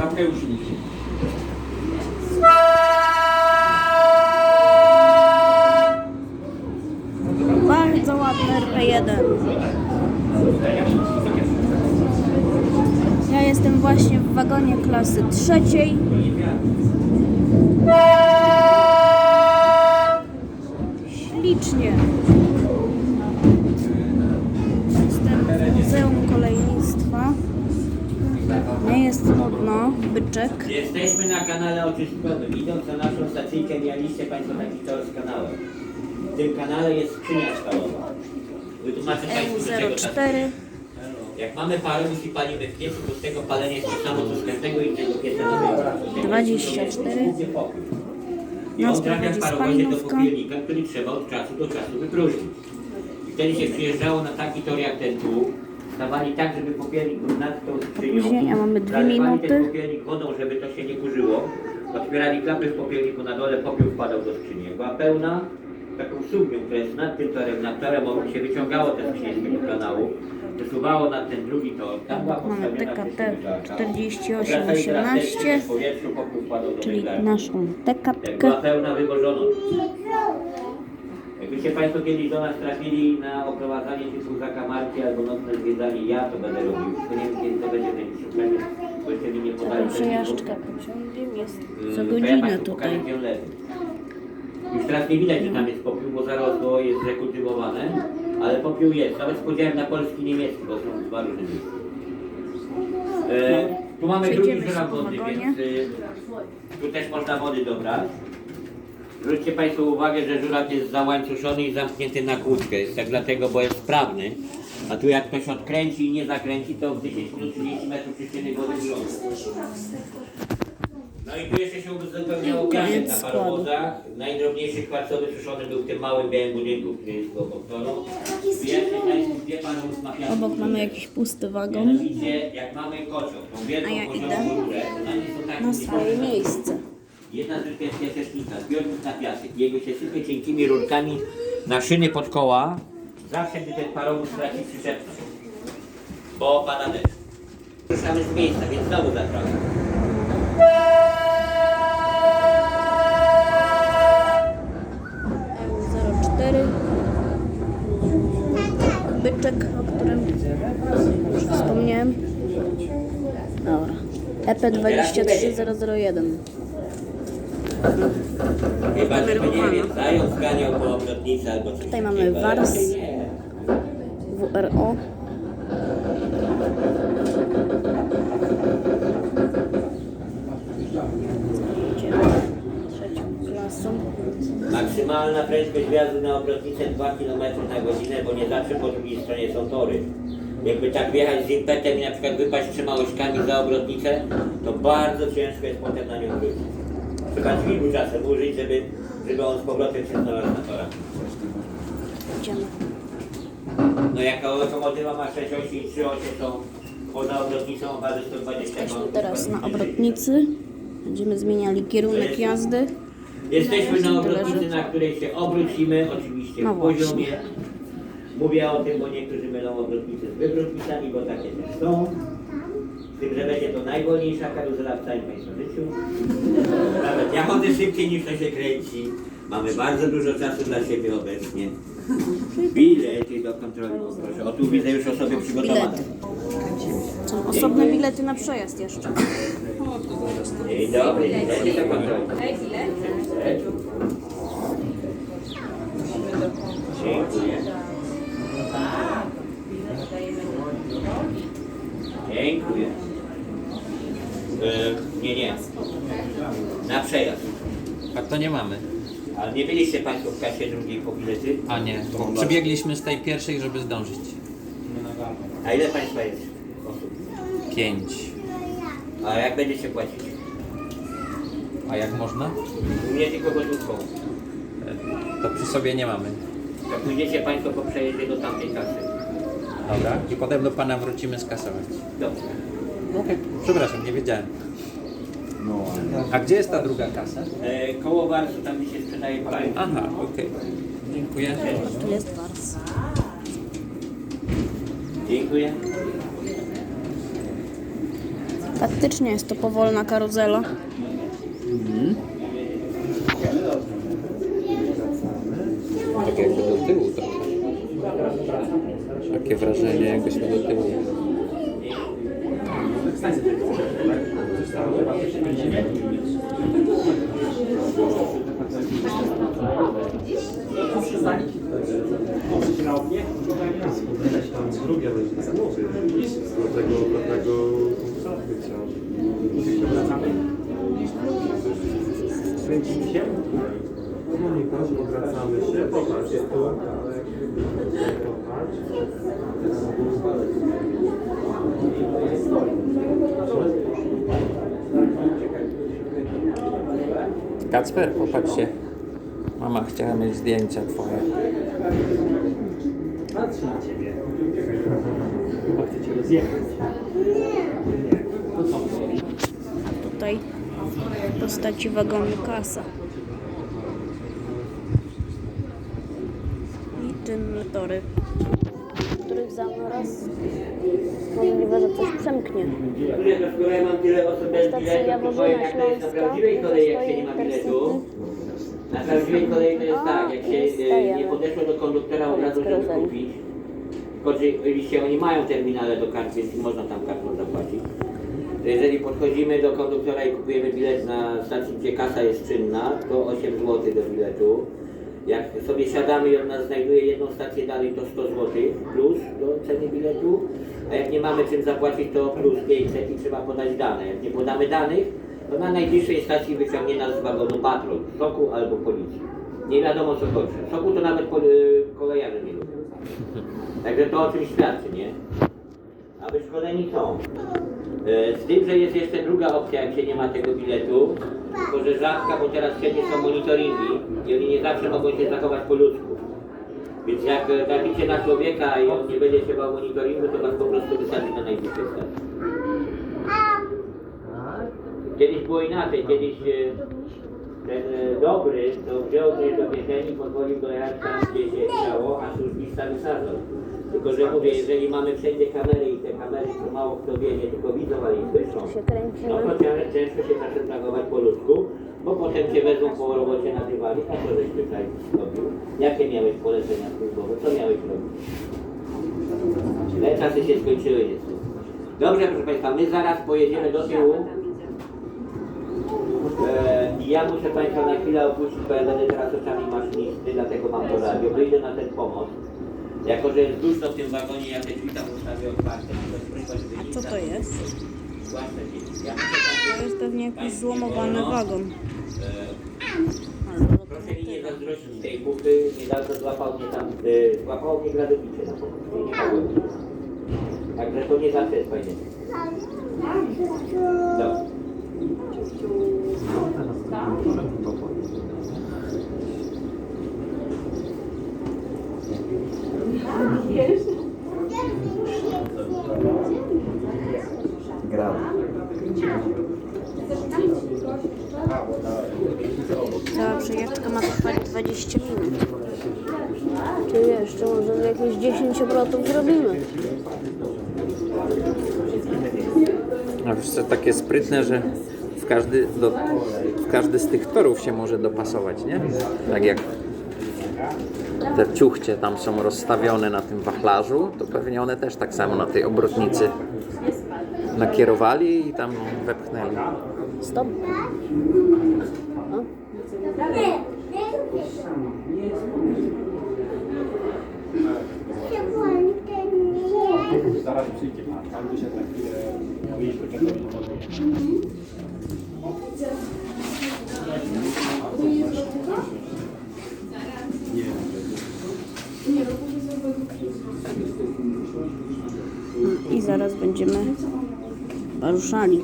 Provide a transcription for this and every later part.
Zamknę już Bardzo ładny RP1. Ja jestem właśnie w wagonie klasy trzeciej. Ślicznie. Jestem w Muzeum. Nie jest nudno, byczek. Jesteśmy na kanale oczyszczkowym. Idąc na naszą stacyjkę mieliście Państwo taki tor z kanałem. W tym kanale jest skrzynia stalowa. Wytłumaczę Państwu do czego ta EU04. Jak mamy parowóz i palimy w piecu, to z tego palenie jest to samo co z każdego innego pieca nowego. 24. Głównie popiół. I Nas on trafia w prowadzi parowozie do spalinówka. popielnika, który trzeba od czasu do czasu wypróżnić. I wtedy się przyjeżdżało na taki tor jak ten tu, stawali tak, żeby popielnik był nad tą skrzynią. Opóźnienia mamy dwie Zalewali minuty. ten popielnik wodą, żeby to się nie kurzyło. Otwierali klapy w popielniku na dole, popiół wpadał do skrzyni. Jak była pełna, taką sumnią, która jest nad tym torem, nad torem obok się wyciągało te skrzynie z tego kanału, przesuwało na ten drugi tor. Tam była Mamy postawiona TKT przesuwalka. 4818, Wracali teraz te skrzynie w powietrzu, popiół wpadał do czyli naszą Jak była pełna, wywożono. Jakbyście Państwo kiedyś do nas trafili na oprowadzanie typu zakamarki albo nocne zwiedzanie, ja to będę robił. To nie wiem, kiedy to będzie ten szukanie, bo jeszcze mi nie podali. Taką przejażdżkę pociągiem jest to ja godzinę pokażę, tutaj. leży. Już teraz nie widać, że tam jest popiół, bo zarosło, jest rekultywowane, ale popiół jest. Nawet z podziałem na polski i niemiecki, bo są dwa różne miejsca. E, tu mamy drugi wodny, wagonie. więc y, tu też można wody dobrać. Zwróćcie Państwo uwagę, że żuraw jest załańcuszony i zamknięty na kłódkę. Jest tak dlatego, bo jest sprawny. A tu jak ktoś odkręci i nie zakręci, to w 10 minut 30 metrów czyszczony wody wylądu. No i tu jeszcze się uzupełniało piasek na parowozach. Najdrobniejszy kwarcowy suszony był w tym małym białym budynku, który jest obok toru. Obok mamy jakiś pusty wagon Mianowicie, jak mamy kocioł, tą wielką A ja poziomą idę rurę, to na niej są takie na swoje miejsce. Jedna rzecz jest piasecznica, zbiornik na piasek. Jego się sypie cienkimi rurkami na szyny pod koła, zawsze gdy ten parowóz traci przyczepność. Bo pada deszcz. Ruszamy z miejsca, więc znowu zapraszam. EU04. Byczek, o którym już wspomniałem. Dobra. E EP23001. Chyba, że nie wiem, zając zganiał po obrotnicy albo coś Tutaj mamy takiego, ale wars. nie. WRO. Trzecią klasą. Maksymalna prędkość wjazdu na obrotnicę 2 km na godzinę, bo nie zawsze po drugiej stronie są tory. Jakby tak wjechać z impetem i na przykład wypaść trzema łyżkami za obrotnicę, to bardzo ciężko jest potem na nią wrócić. Trzeba dźwigu czasem użyć, żeby, żeby on z powrotem się znalazł na torach. Idziemy. No jaka lokomotywa ma 6 osi i 3 osie są poza obrotnicą o bazie 120 Jesteśmy teraz na obrotnicy. Będziemy zmieniali kierunek jazdy. Jesteśmy na obrotnicy, na której się obrócimy, oczywiście No w właśnie. poziomie. Mówię o tym, bo niektórzy mylą obrotnice z wywrotnicami, bo takie też są. Tym, że będzie to najwolniejsza karuzela w całym Państwa życiu. Nawet ja chodzę szybciej niż to się kręci. Mamy bardzo dużo czasu dla siebie obecnie. Bilety do kontroli. Proszę, o tu widzę już osoby przygotowane. Bilety. Są osobne bilety na przejazd jeszcze. Dzień dobry, bilety do kontroli. Dziękuję. Dziękuję. E, nie, nie. Na przejazd. A to nie mamy. Ale nie byliście Państwo w kasie drugiej po bilety? A nie, bo przybiegliśmy z tej pierwszej, żeby zdążyć. A ile Państwa jest osób? Pięć. A jak będziecie płacić? A jak można? U mnie tylko gotówką. To przy sobie nie mamy. To pójdziecie Państwo po przejeździe do tamtej kasy. Dobra. I potem do pana wrócimy skasować. Dobrze. Okej. Przepraszam, nie wiedziałem. A gdzie jest ta druga kasa? E, koło Warsu, tam gdzie się sprzedaje paliwo. Aha, okej. Dziękuję. Tu jest wars. Dziękuję. Faktycznie jest to powolna karuzela. Tak jakby do tyłu trochę. Takie wrażenie, jakbyśmy do tyłu. Drugie leży na głowie. Do tego pewnego koncertu chciałem. Kręcimy się? Proszę, odwracamy się. Popatrz, jest tu. Popatrz. Kacper, popatrzcie. Mama chciała mieć zdjęcia twoje. Patrz na ciebie. Chyba chce cię rozjechać. Tutaj w postaci wagonu kasa. I czynne tory, których zaraz możliwe, że coś przemknie. Stacja biletu, to powiem Jaworzna jak to jest na Śląska, stoi nie ma biletu. Na prawdziwej kolei to jest tak, jak się y, Stajemy. nie podeszło do konduktora od razu, żeby kupić. Oczywiście oni mają terminale do kart, więc można tam kartą zapłacić. To jeżeli podchodzimy do konduktora i kupujemy bilet na stacji, gdzie kasa jest czynna, to 8 zł do biletu. Jak sobie siadamy i on nas znajduje jedną stację dalej, to 100 zł plus do ceny biletu. A jak nie mamy czym zapłacić, to plus 500 i trzeba podać dane. Jak nie podamy danych, to na najbliższej stacji wyciągnie nas z wagonu patrol, soku albo policji. Nie wiadomo co chodzi. Soku to nawet pol- y, kolejarze nie lubią. Także to o czymś świadczy, nie? A wyszkoleni są. E, Z tym, że jest jeszcze druga opcja, jak się nie ma tego biletu, tylko że rzadka, bo teraz wszędzie są monitoringi i oni nie zawsze mogą się zachować po ludzku. Więc jak e, traficie na człowieka i on nie będzie się bał monitoringu, to was po prostu wysadzi na najbliższej stacji. Kiedyś było inaczej, kiedyś e, ten e, dobry to wziął mnie do kieszeni, pozwolił dojechać tam, gdzie się chciało, a służbista wysadzał. Tylko, że mówię, jeżeli mamy wszędzie kamery i te kamery, to mało kto wie, nie tylko widzą, ale i słyszą, no to cię- ciężko się zacząć zachować po ludzku, bo potem cię wezmą po robocie nazywali, a co żeś tutaj robił? Jakie miałeś polecenia służbowe? Co miałeś robić? Te czasy się skończyły niestety. Dobrze, proszę Państwa, my zaraz pojedziemy do tyłu. E, I ja muszę Państwa na chwilę opuścić, bo ja będę teraz oczami maszynisty, dlatego mam to radio. Wyjdę na ten pomost. Jako, że jest duszno w tym wagonie, ja te drzwi tam ustawię otwarte. A co to jest? To jest pewnie jakiś złomowany wagon. E, Albo Proszę mi nie zazdrościć tej buchy, niedawno złapał mnie tam, y, złapało mnie gradowicze na mogłem. Także to nie zawsze jest fajne. Dobrze. Cała przejażdżka ma trwać 20 minut. Czy jeszcze może jakieś 10 obrotów zrobimy? Co, takie sprytne, że w każdy, do, w każdy z tych torów się może dopasować, nie? Tak jak te ciuchcie tam są rozstawione na tym wachlarzu, to pewnie one też tak samo na tej obrotnicy nakierowali i tam wepchnęli. Stop. O. Zaraz przyjdzie pan. Pan by się na chwilę. I zaraz będziemy ruszali.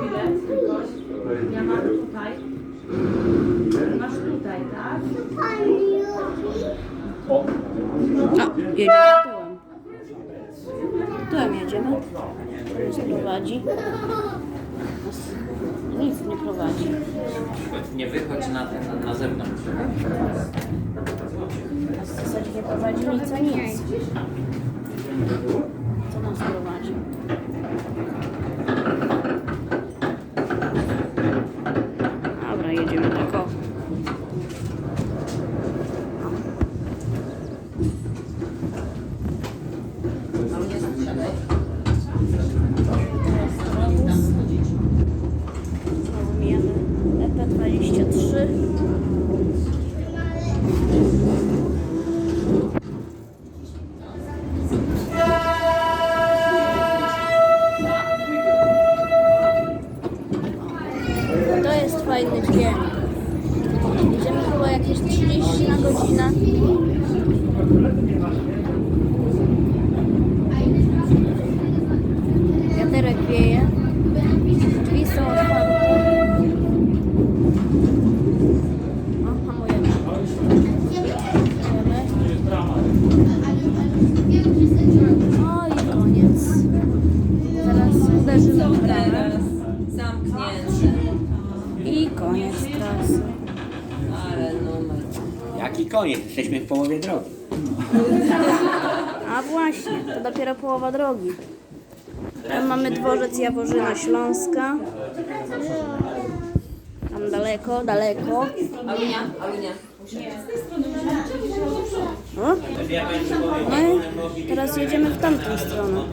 Bilet. Jest Ja mam tutaj. Masz tutaj, tak? O, jedziemy tyłem. Którym jedziemy? Nas prowadzi. Nic nie prowadzi. Nie wychodź na, na, na zewnątrz. W zasadzie nie prowadzi nic a nic. Co nas prowadzi? Dobra, jedziemy tak o. Znowu mijamy EP23. To jest fajny dźwięk. Jedziemy chyba jakieś 30 na godzinę. Wiaterek wieje. Drzwi są otwarte. O, hamujemy. Hamujemy. O i koniec. Zaraz uderzymy w bramę. Zamknięty. I koniec trasy. Ale numer. Jaki koniec? Jesteśmy w połowie drogi. A właśnie, to dopiero połowa drogi. Tam mamy dworzec Jaworzyna Śląska. Tam daleko, daleko. Alunia, Alunia. O, no i teraz jedziemy w tamtą stronę.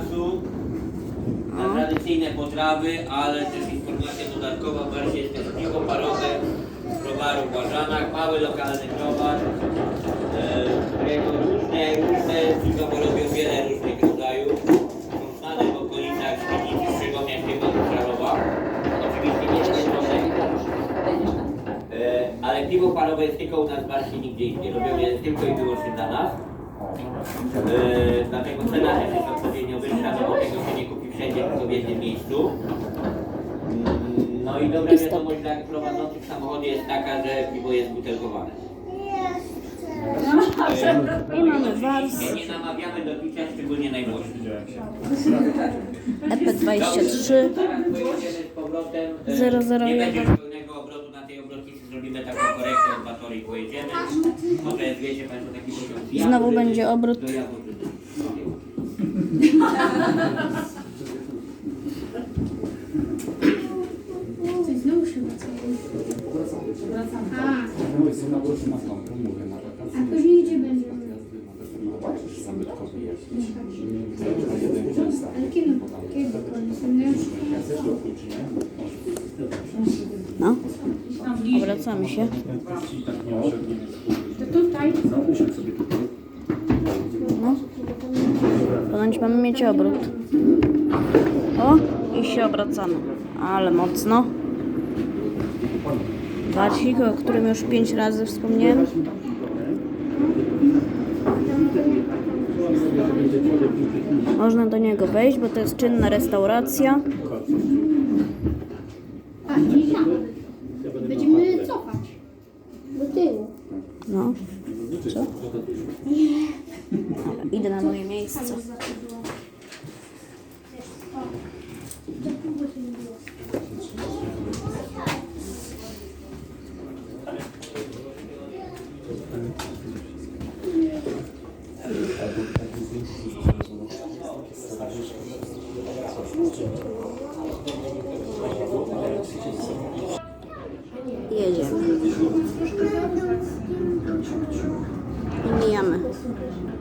Placu na O. tradycyjne potrawy, ale też informacja dodatkowa, barsze jest też piwo parowe, browaru w Łażanach, mały lokalny browar, e, którego różne, różne piwo robią wiele różnych rodzajów. Są znane w okolicach Świdnicy, Szczegomia, Świetna Krarowa. Oczywiście nie jest E, ale piwo parowe jest tylko u nas w Barsie, nigdzie indziej. Robią je tylko i wyłącznie dla nas. E, dlatego cena też jest odpowiednio wyższa, no bo tego się nie kupi wszędzie, tylko w jednym miejscu. Mm, No i dobra wiadomość dla prowadzących samochody jest taka, że piwo jest butelkowane. I mamy wars Nie, nie namawiamy do picia, szczególnie najmłodszych. EP23. Zaraz pojedziemy z powrotem. e, 001. Nie będzie już pełnego obrotu na tej obrotnicy, zrobimy taką korektę od Batory i pojedziemy. Wiecie Państwo taki pociąg. Znowu będzie obrót. Do Jaworzyny. A później gdzie będziemy? Ale kiedy? Kiedy koniec? No. Obracamy się. To tutaj. No. Ponoć mamy mieć obrót. O, i się obracamy. Ale mocno. Wacik, o którym już pięć razy wspomniałem. Można do niego wejść, bo to jest czynna restauracja. A, dzisiaj. Będziemy cofać. Do tyłu. No. Co? Dobra, idę na moje miejsce. Jedziemy.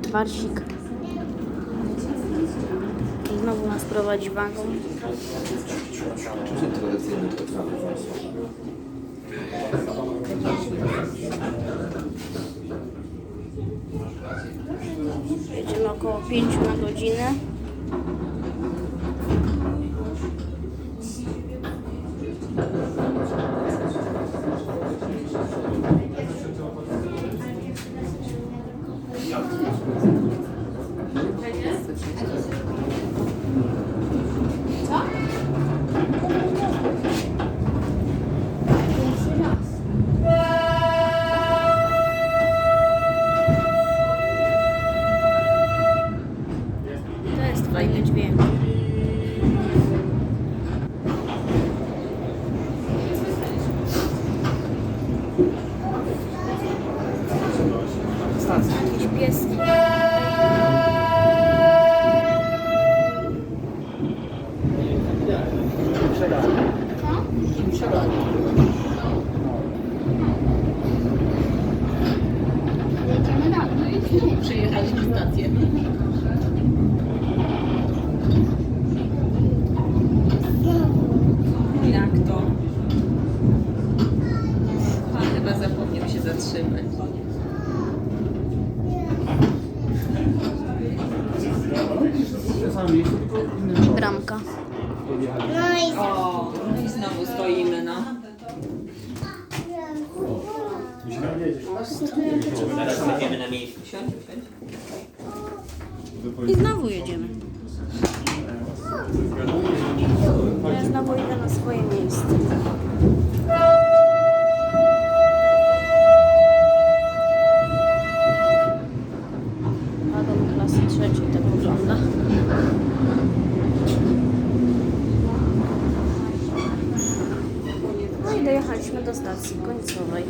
I mijamy. Twarsik. Znowu nas prowadzi wagon. Jedziemy około 5 na godzinę. Bramka. O, no i znowu stoimy, no. Zaraz będziemy na miejscu. Siądź, siądź. I znowu jedziemy. Ja znowu idę na swoje miejsce. Dojechaliśmy do stacji końcowej.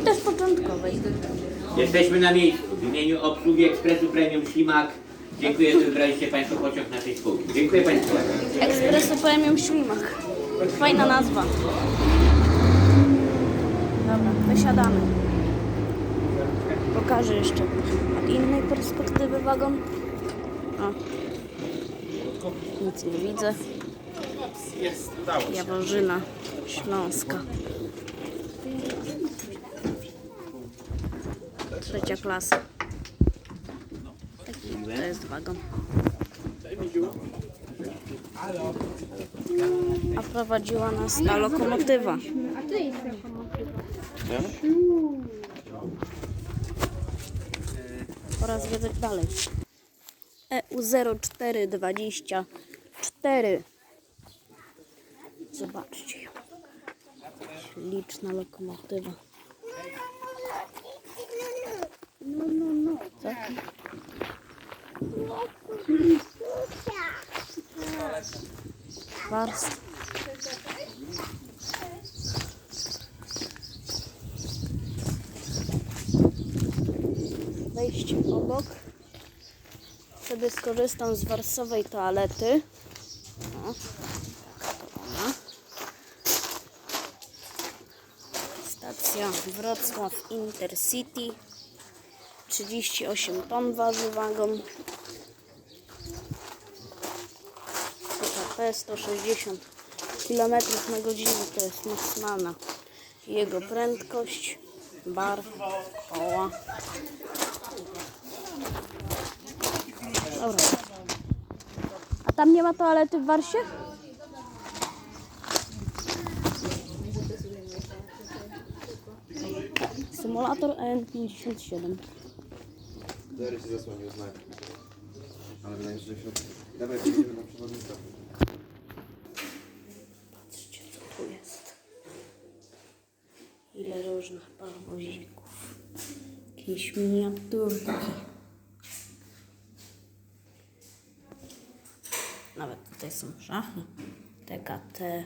I też początkowej. Jesteśmy na miejscu. W imieniu obsługi Ekspresu Premium Ślimak dziękuję, że wybraliście Państwo pociąg naszej spółki. Dziękuję Państwu. Ekspresu Premium Ślimak. Fajna nazwa. Dobra, wysiadamy. Pokażę jeszcze od innej perspektywy wagon. O. Nic nie widzę. Jaworzyna Śląska. Trzecia klasa. To jest wagon. A prowadziła nas ta lokomotywa. A ty jest lokomotywa. Pora zwiedzać dalej. E EU 0424. Zobaczcie. Liczna lokomotywa. No, no, no. Co? Warstwa. Wejście obok. Sobie skorzystam z warsowej toalety. O, taka to ona. Wrocław Intercity. 38 ton waży wagon. PKP 160 km na godzinę to jest maksymalna jego prędkość. Bar, koła. Dobra. A tam nie ma toalety w Warsie? Symulator EN57. Dary się zasłonił znak. Ale wydaje mi się, że w środku. Dawaj, jedziemy na przewodnika. Patrzcie, co tu jest. Ile różnych parwozików. Jakieś miniaturki. Nawet tutaj są szachy. TKT,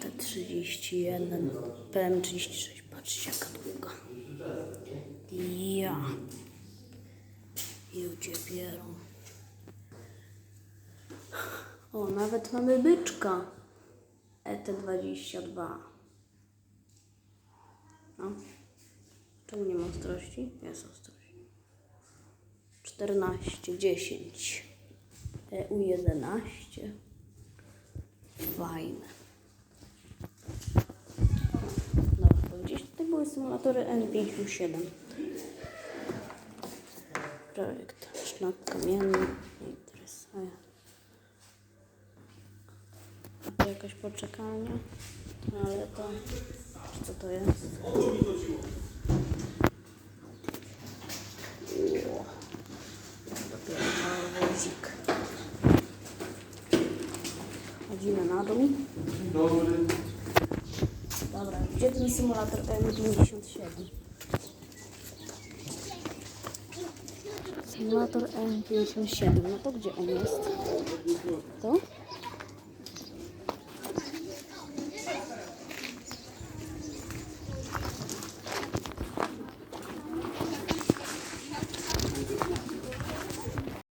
PT31, PM36. Patrzcie, jaka długa. Ja. Ludzie bierą. O, nawet mamy byczka. E ET22. No. Czemu nie ma ostrości? Jest ostrość. 14, 10. EU11. Fajne. Dobra, bo gdzieś tutaj były symulatory N57. Projekt szlak kamienny. Nie interesuje. Tu jakaś poczekalnia. Ale to... Co to jest? Dopiero mały wozik. Chodzimy na dół. Dobra, gdzie ten symulator M57? Symulator M57, no to gdzie on jest? To?